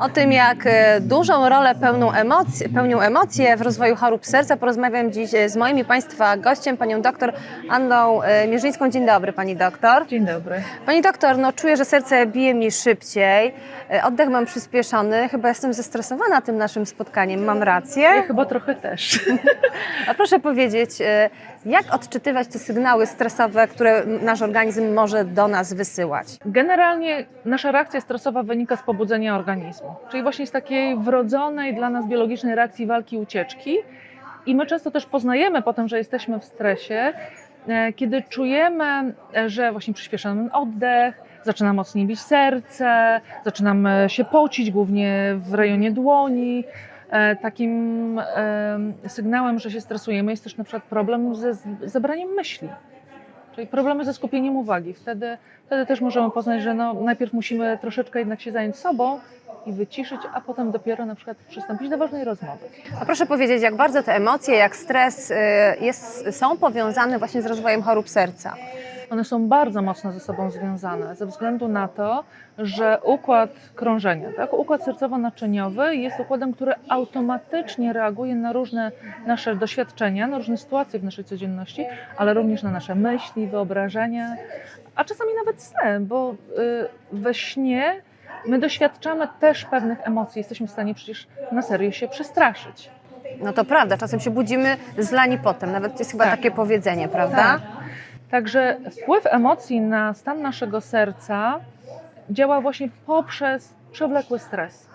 O tym, jak e, dużą rolę pełną emocji, pełnią emocje w rozwoju chorób serca, porozmawiam dziś e, z moim i Państwa gościem, panią doktor Anną e, Mierzyńską. Dzień dobry, pani doktor. Dzień dobry. Pani doktor, no czuję, że serce bije mi szybciej, oddech mam przyspieszony, chyba jestem zestresowana tym naszym spotkaniem, mam Ja rację? chyba trochę też. A proszę powiedzieć, jak odczytywać te sygnały stresowe, które nasz organizm może do nas wysyłać? Generalnie nasza reakcja stresowa wynika z pobudzenia organizmu, czyli właśnie z takiej wrodzonej dla nas biologicznej reakcji walki ucieczki. I my często też poznajemy potem, że jesteśmy w stresie, e, kiedy czujemy, e, że właśnie przyspiesza nam oddech, zaczyna mocniej bić serce, zaczynamy się pocić, głównie w rejonie dłoni. E, Takim em, sygnałem, że się stresujemy, jest też na przykład problem ze zebraniem myśli. Czyli problemy ze skupieniem uwagi. Wtedy, wtedy też możemy poznać, że no, najpierw musimy troszeczkę jednak się zająć sobą i wyciszyć, a potem dopiero na przykład przystąpić do ważnej rozmowy. A proszę powiedzieć, jak bardzo te emocje, jak stres y, jest, są powiązane właśnie z rozwojem chorób serca? One są bardzo mocno ze sobą związane, ze względu na to, że układ krążenia, tak? układ sercowo-naczyniowy jest układem, który automatycznie reaguje na różne nasze doświadczenia, na różne sytuacje w naszej codzienności, ale również na nasze myśli, wyobrażenia, a czasami nawet sny, bo y, we śnie my doświadczamy też pewnych emocji. Jesteśmy w stanie przecież na serio się przestraszyć. No to prawda, czasem się budzimy zlani potem, nawet jest chyba Tak. takie powiedzenie, prawda? Tak. Także wpływ emocji na stan naszego serca działa właśnie poprzez przewlekły stres.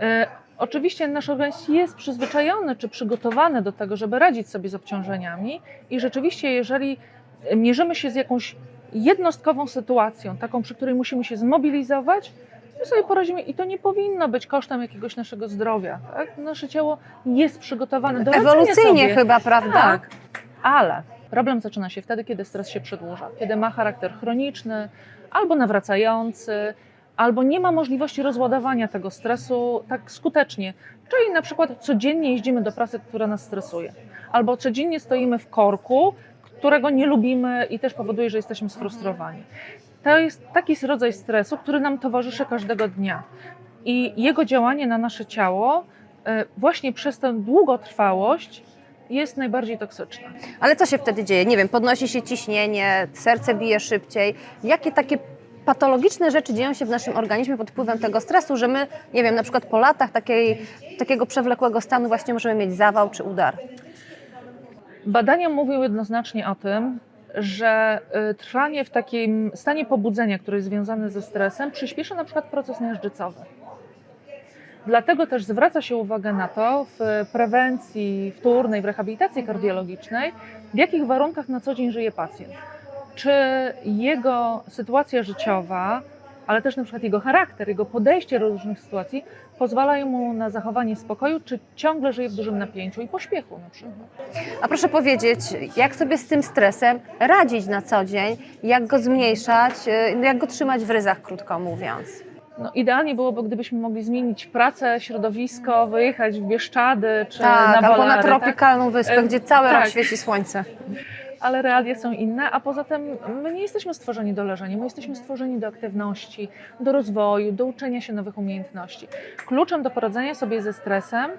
E, Oczywiście nasz organizm jest przyzwyczajony czy przygotowany do tego, żeby radzić sobie z obciążeniami i rzeczywiście, jeżeli mierzymy się z jakąś jednostkową sytuacją, taką, przy której musimy się zmobilizować, my sobie poradzimy i to nie powinno być kosztem jakiegoś naszego zdrowia. Tak? Nasze ciało jest przygotowane do Ewolucyjnie sobie. chyba, prawda? Tak, ale problem zaczyna się wtedy, kiedy stres się przedłuża, kiedy ma charakter chroniczny albo nawracający, albo nie ma możliwości rozładowania tego stresu tak skutecznie. Czyli na przykład codziennie jeździmy do pracy, która nas stresuje, albo codziennie stoimy w korku, którego nie lubimy i też powoduje, że jesteśmy sfrustrowani. To jest taki rodzaj stresu, który nam towarzyszy każdego dnia. I jego działanie na nasze ciało e, właśnie przez tę długotrwałość jest najbardziej toksyczne. Ale co się wtedy dzieje? Nie wiem, podnosi się ciśnienie, serce bije szybciej. Jakie takie patologiczne rzeczy dzieją się w naszym organizmie pod wpływem tego stresu, że my, nie wiem, na przykład po latach takiej, takiego przewlekłego stanu właśnie możemy mieć zawał czy udar? Badania mówią jednoznacznie o tym, że y, trwanie w takim stanie pobudzenia, który jest związany ze stresem, przyspiesza na przykład proces miażdżycowy. Dlatego też zwraca się uwagę na to w prewencji wtórnej, w rehabilitacji kardiologicznej, w jakich warunkach na co dzień żyje pacjent. Czy jego sytuacja życiowa, ale też na przykład jego charakter, jego podejście do różnych sytuacji pozwalają mu na zachowanie spokoju, czy ciągle żyje w dużym napięciu i pośpiechu na przykład. A proszę powiedzieć, jak sobie z tym stresem radzić na co dzień, jak go zmniejszać, y, jak go trzymać w ryzach, krótko mówiąc? No, idealnie byłoby, gdybyśmy mogli zmienić pracę, środowisko, wyjechać w Bieszczady czy Tak, na albo Balary, na tak? tropikalną wyspę, E, gdzie cały rok tak. świeci słońce. Ale realia są inne, a poza tym my nie jesteśmy stworzeni do leżenia, my jesteśmy stworzeni do aktywności, do rozwoju, do uczenia się nowych umiejętności. Kluczem do poradzenia sobie ze stresem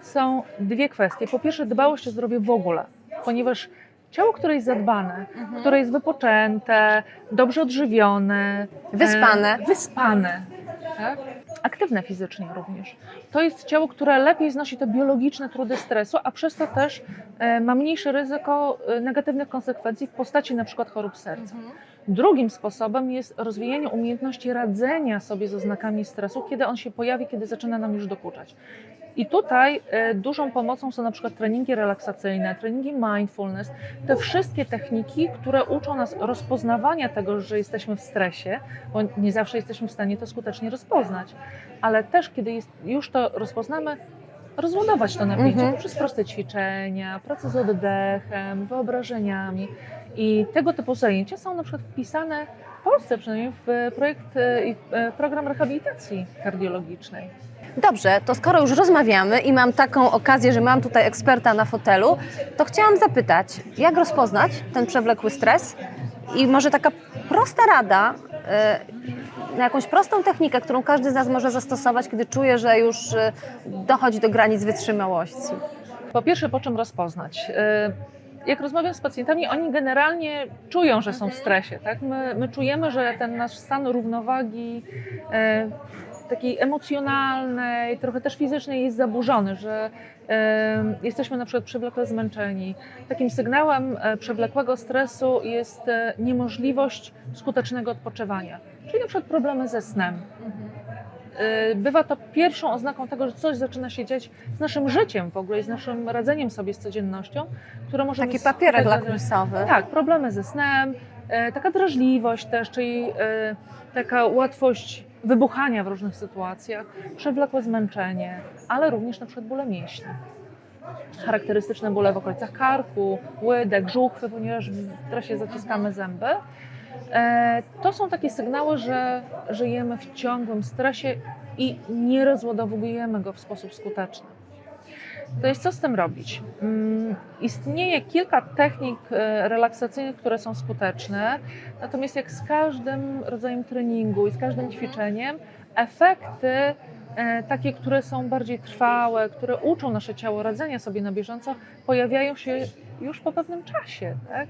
są dwie kwestie. Po pierwsze, dbałość o zdrowie w ogóle, ponieważ ciało, które jest zadbane, które jest wypoczęte, dobrze odżywione, Wyspane. e, wyspane, tak? Aktywne fizycznie również. To jest ciało, które lepiej znosi te biologiczne trudy stresu, a przez to też e, ma mniejsze ryzyko e, negatywnych konsekwencji w postaci na przykład chorób serca. Drugim sposobem jest rozwijanie umiejętności radzenia sobie z oznakami stresu, kiedy on się pojawi, kiedy zaczyna nam już dokuczać. I tutaj e, dużą pomocą są na przykład treningi relaksacyjne, treningi mindfulness, te wszystkie techniki, które uczą nas rozpoznawania tego, że jesteśmy w stresie, bo nie zawsze jesteśmy w stanie to skutecznie rozpoznać, ale też kiedy jest, już to rozpoznamy, rozładować to napięcie Mhm. poprzez proste ćwiczenia, pracę z oddechem, wyobrażeniami. I tego typu zajęcia są na przykład wpisane w Polsce przynajmniej w projekt e, i e, program rehabilitacji kardiologicznej. Dobrze, to skoro już rozmawiamy i mam taką okazję, że mam tutaj eksperta na fotelu, to chciałam zapytać, jak rozpoznać ten przewlekły stres? I może taka prosta rada, e, na jakąś prostą technikę, którą każdy z nas może zastosować, kiedy czuje, że już e, dochodzi do granic wytrzymałości? Po pierwsze, po czym rozpoznać? E, Jak rozmawiam z pacjentami, oni generalnie czują, że są w stresie. Tak? My, my czujemy, że ten nasz stan równowagi takiej emocjonalnej, trochę też fizycznej jest zaburzony, że e, jesteśmy na przykład przewlekle zmęczeni. Takim sygnałem e, przewlekłego stresu jest e, niemożliwość skutecznego odpoczywania, czyli na przykład problemy ze snem. Y, bywa to pierwszą oznaką tego, że coś zaczyna się dziać z naszym życiem w ogóle i z naszym radzeniem sobie z codziennością, które może Taki mieć papierek lakmusowy. Tak, problemy ze snem, e, taka drażliwość też, czyli e, taka łatwość wybuchania w różnych sytuacjach, przewlekłe zmęczenie, ale również na przykład bóle mięśni. Charakterystyczne bóle w okolicach karku, łydek, żuchwy, ponieważ w stresie zaciskamy zęby. E, To są takie sygnały, że żyjemy w ciągłym stresie i nie rozładowujemy go w sposób skuteczny. To jest co z tym robić? Mm, Istnieje kilka technik e, relaksacyjnych, które są skuteczne, natomiast jak z każdym rodzajem treningu i z każdym ćwiczeniem, efekty e, takie, które są bardziej trwałe, które uczą nasze ciało radzenia sobie na bieżąco, pojawiają się już po pewnym czasie. Tak?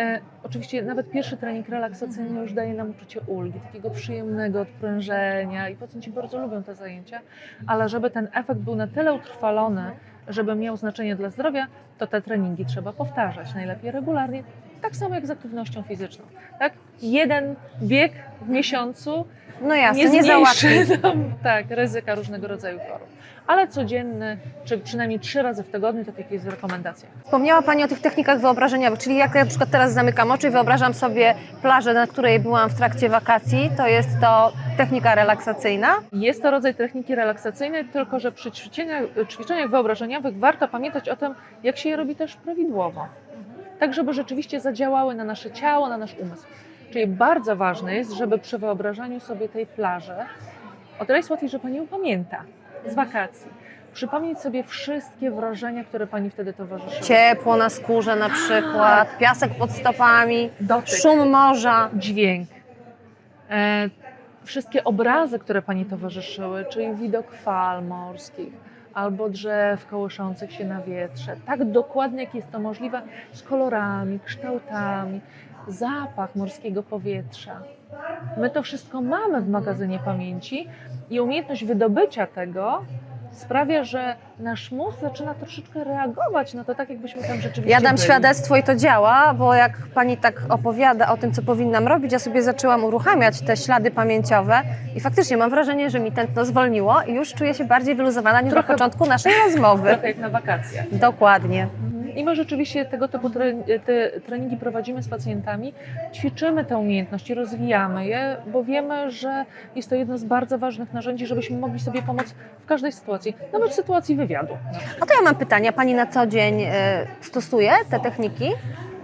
E, oczywiście nawet pierwszy trening relaksacyjny już daje nam uczucie ulgi, takiego przyjemnego odprężenia i pacjenci bardzo lubią te zajęcia, ale żeby ten efekt był na tyle utrwalony, żeby miał znaczenie dla zdrowia, to te treningi trzeba powtarzać, najlepiej regularnie, tak samo jak z aktywnością fizyczną. Tak? Jeden bieg w miesiącu No jasne, nie nie załatwi. nam tak, ryzyka różnego rodzaju chorób. Ale codzienny, czy przynajmniej trzy razy w tygodniu, to takie jest rekomendacja. Wspomniała Pani o tych technikach wyobrażeniowych, czyli jak ja na przykład teraz zamykam oczy i wyobrażam sobie plażę, na której byłam w trakcie wakacji, to jest to technika relaksacyjna. Jest to rodzaj techniki relaksacyjnej, tylko że przy ćwiczeniach, ćwiczeniach wyobrażeniowych warto pamiętać o tym, jak się je robi też prawidłowo. Tak, żeby rzeczywiście zadziałały na nasze ciało, na nasz umysł. Czyli bardzo ważne jest, żeby przy wyobrażaniu sobie tej plaży, o tyle jest łatwiej, że Pani ją pamięta z wakacji. Przypomnieć sobie wszystkie wrażenia, które Pani wtedy towarzyszyły. Ciepło na skórze na przykład, piasek pod stopami, Dotyk. szum morza. dźwięk, e, wszystkie obrazy, które Pani towarzyszyły, czyli widok fal morskich albo drzew kołyszących się na wietrze, tak dokładnie jak jest to możliwe, z kolorami, kształtami, zapach morskiego powietrza. My to wszystko mamy w magazynie pamięci i umiejętność wydobycia tego sprawia, że nasz mózg zaczyna troszeczkę reagować na to tak, jakbyśmy tam rzeczywiście Ja dam byli. świadectwo i to działa, bo jak pani tak opowiada o tym, co powinnam robić, ja sobie zaczęłam uruchamiać te ślady pamięciowe i faktycznie mam wrażenie, że mi tętno zwolniło i już czuję się bardziej wyluzowana niż na początku naszej rozmowy. Trochę jak na wakacjach. Dokładnie. I my rzeczywiście tego typu te treningi prowadzimy z pacjentami, ćwiczymy te umiejętności, rozwijamy je, bo wiemy, że jest to jedno z bardzo ważnych narzędzi, żebyśmy mogli sobie pomóc w każdej sytuacji, nawet w sytuacji wywiadu. A to ja mam pytanie. Pani na co dzień e, stosuje te techniki?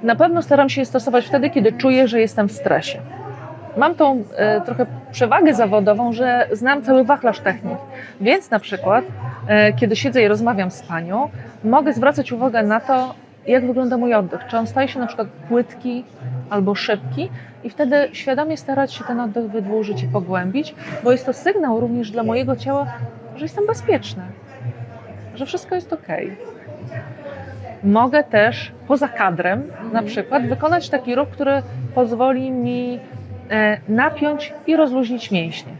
Na pewno staram się je stosować wtedy, kiedy czuję, że jestem w stresie. Mam tą e, trochę przewagę zawodową, że znam cały wachlarz technik. Więc na przykład, e, kiedy siedzę i rozmawiam z panią, mogę zwracać uwagę na to, jak wygląda mój oddech. Czy on staje się na przykład płytki albo szybki i wtedy świadomie starać się ten oddech wydłużyć i pogłębić, bo jest to sygnał również dla mojego ciała, że jestem bezpieczna, że wszystko jest ok. Mogę też poza kadrem na przykład wykonać taki ruch, który pozwoli mi napiąć i rozluźnić mięśnie.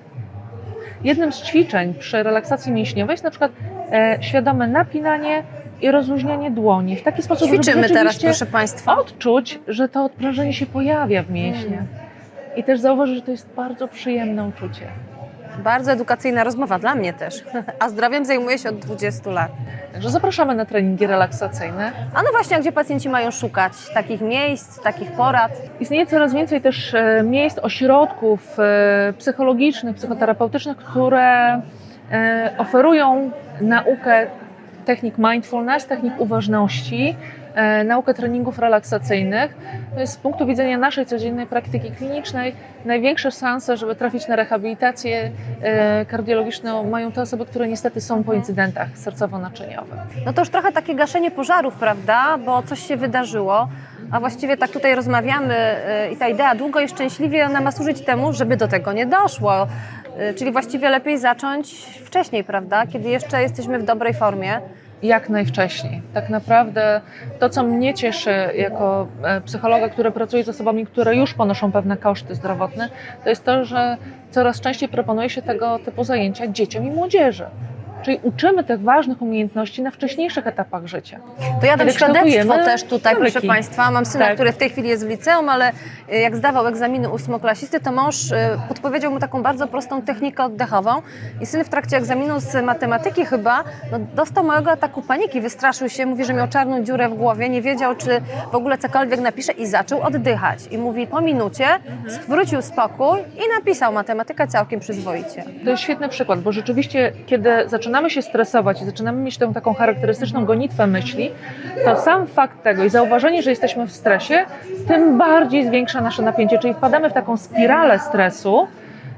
Jednym z ćwiczeń przy relaksacji mięśniowej jest na przykład e, świadome napinanie i rozluźnianie dłoni w taki sposób, Ćwiczymy teraz, proszę Państwa. odczuć, że to odprężenie się pojawia w mięśniach. I też zauważyć, że to jest bardzo przyjemne uczucie. Bardzo edukacyjna rozmowa dla mnie też. A zdrowiem zajmuję się od 20 lat. Także zapraszamy na treningi relaksacyjne. A no właśnie, a gdzie pacjenci mają szukać takich miejsc, takich porad? Istnieje coraz więcej też e, miejsc, ośrodków e, psychologicznych, psychoterapeutycznych, które e, oferują naukę technik mindfulness, technik uważności, naukę treningów relaksacyjnych. Z punktu widzenia naszej codziennej praktyki klinicznej największe szanse, żeby trafić na rehabilitację e, kardiologiczną mają te osoby, które niestety są po incydentach sercowo-naczyniowych. No to już trochę takie gaszenie pożarów, prawda? Bo coś się wydarzyło. a właściwie tak tutaj rozmawiamy y, i ta idea długo i szczęśliwie, ona ma służyć temu, żeby do tego nie doszło. Czyli właściwie lepiej zacząć wcześniej, prawda? Kiedy jeszcze jesteśmy w dobrej formie. Jak najwcześniej. Tak naprawdę to, co mnie cieszy jako e, psychologa, który pracuje z osobami, które już ponoszą pewne koszty zdrowotne, to jest to, że coraz częściej proponuje się tego typu zajęcia dzieciom i młodzieży. Czyli uczymy tych ważnych umiejętności na wcześniejszych etapach życia. To ja dam świadectwo też tutaj, nawyki. proszę Państwa. Mam syna, Tak. który w tej chwili jest w liceum, ale y, jak zdawał egzaminy ósmoklasisty, to mąż y, podpowiedział mu taką bardzo prostą technikę oddechową i syn w trakcie egzaminu z matematyki chyba no, dostał małego ataku paniki, wystraszył się, mówi, że miał czarną dziurę w głowie, nie wiedział, czy w ogóle cokolwiek napisze i zaczął oddychać. I mówi, po minucie zwrócił spokój i napisał matematykę całkiem przyzwoicie. To jest świetny przykład, bo rzeczywiście, kiedy zaczynamy się stresować i zaczynamy mieć tę taką charakterystyczną gonitwę myśli, to sam fakt tego i zauważenie, że jesteśmy w stresie, tym bardziej zwiększa nasze napięcie, czyli wpadamy w taką spiralę stresu,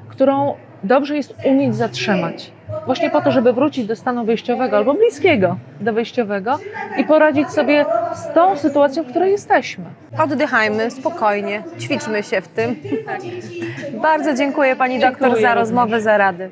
którą dobrze jest umieć zatrzymać. Właśnie po to, żeby wrócić do stanu wyjściowego albo bliskiego do wyjściowego i poradzić sobie z tą sytuacją, w której jesteśmy. Oddychajmy spokojnie, ćwiczmy się w tym. Bardzo dziękuję Pani doktor Dziękuję za również. rozmowę, za rady.